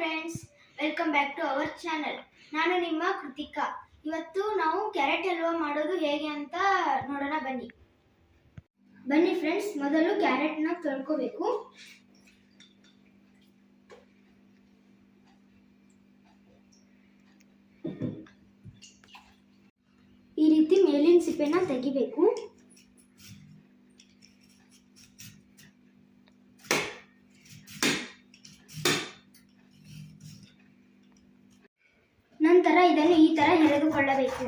Friends welcome back to our channel ನಾನು ನಿಮ್ಮ ಕೃತಿಕಾ. ಇವತ್ತು ನಾವು ಕ್ಯಾರೆಟ್ ಹಲ್ವಾ ಮಾಡೋದು ಹೇಗೆ ಅಂತ ನೋಡೋಣ ಬನ್ನಿ. ಬನ್ನಿ ಫ್ರೆಂಡ್ಸ್ ಮೊದಲು ಕ್ಯಾರೆಟ್ನ ತೊಳ್ಕೋಬೇಕು. ಈ ರೀತಿ ಮೇಲಿನ ಸಿಪ್ಪೆನ ತೆಗಿಬೇಕು. ನಂತರ ಇದನ್ನು ಈ ತರ ಎಳೆದುಕೊಳ್ಳಬೇಕು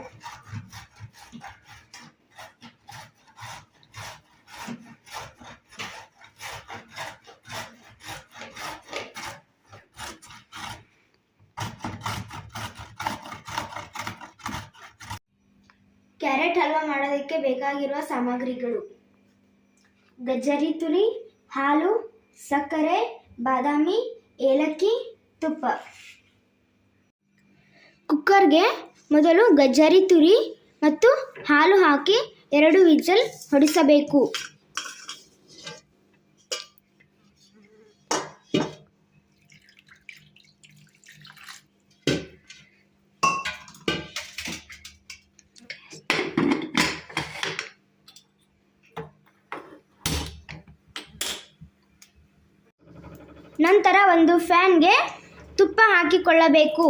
ಕ್ಯಾರೆಟ್ ಹಲ್ವಾ ಮಾಡೋದಕ್ಕೆ ಬೇಕಾಗಿರುವ ಸಾಮಗ್ರಿಗಳು. ಗಜ್ಜರಿ, ತುರಿ, ಹಾಲು, ಸಕ್ಕರೆ, ಬಾದಾಮಿ, ಏಲಕ್ಕಿ, ತುಪ್ಪ. ಕುಕ್ಕರ್ಗೆ ಮೊದಲು ಗಜ್ಜರಿ ತುರಿ ಮತ್ತು ಹಾಲು ಹಾಕಿ ಎರಡು ವಿಜಲ್ ಹೊಡಿಸಬೇಕು. ನಂತರ ಒಂದು ಫ್ಯಾನ್ಗೆ ತುಪ್ಪ ಹಾಕಿಕೊಳ್ಳಬೇಕು.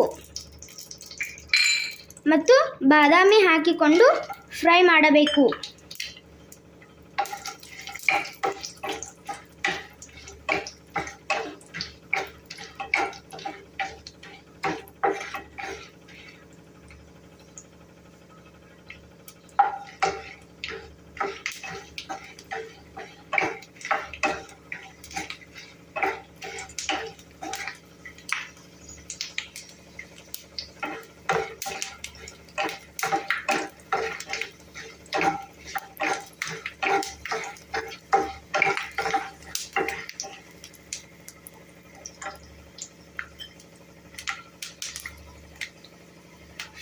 ಮತ್ತು ಬಾದಾಮಿ ಹಾಕಿಕೊಂಡು ಫ್ರೈ ಮಾಡಬೇಕು.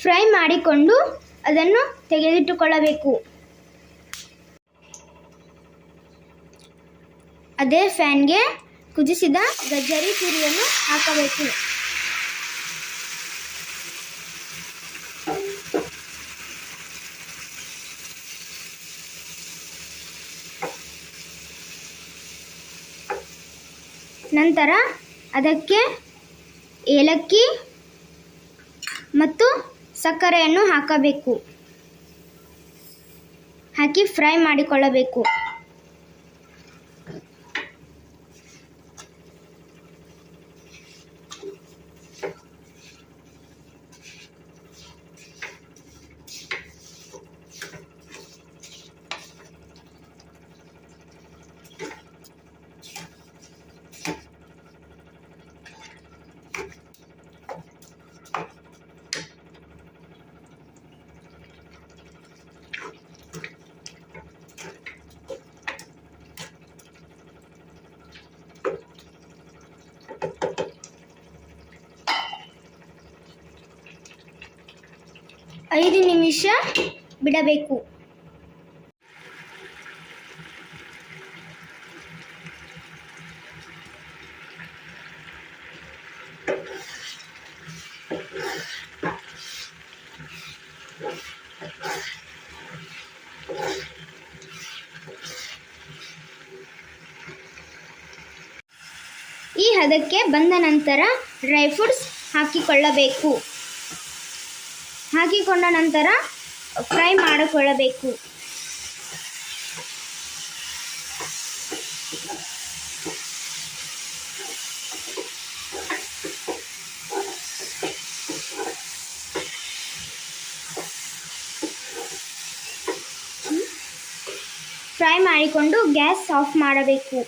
ಫ್ರೈ ಮಾಡಿಕೊಂಡು ಅದನ್ನು ತೆಗೆದಿಟ್ಟುಕೊಳ್ಳಬೇಕು. ಅದೇ ಫ್ಯಾನ್ಗೆ ಕುದಿಸಿದ ಗಜ್ಜರಿ ಪುರಿಯನ್ನು ಹಾಕಬೇಕು. ನಂತರ ಅದಕ್ಕೆ ಏಲಕ್ಕಿ ಮತ್ತು ಸಕ್ಕರೆಯನ್ನು ಹಾಕಬೇಕು. ಹಾಕಿ ಫ್ರೈ ಮಾಡಿಕೊಳ್ಳಬೇಕು. ಐದು ನಿಮಿಷ ಬಿಡಬೇಕು. ಈ ಹದಕ್ಕೆ ಬಂದ ನಂತರ ಡ್ರೈ ಫ್ರೂಟ್ಸ್ ಹಾಕಿಕೊಳ್ಳಬೇಕು. ಹಾಕಿಕೊಂಡ ನಂತರ ಫ್ರೈ ಮಾಡಿಕೊಳ್ಳಬೇಕು. ಫ್ರೈ ಮಾಡಿಕೊಂಡು ಗ್ಯಾಸ್ ಆಫ್ ಮಾಡಬೇಕು.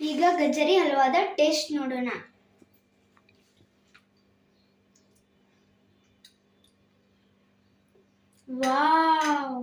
ಈಗ ಗಜ್ಜರಿ ಹಲವಾದ ಟೇಸ್ಟ್ ನೋಡೋಣ. ವಾವ್.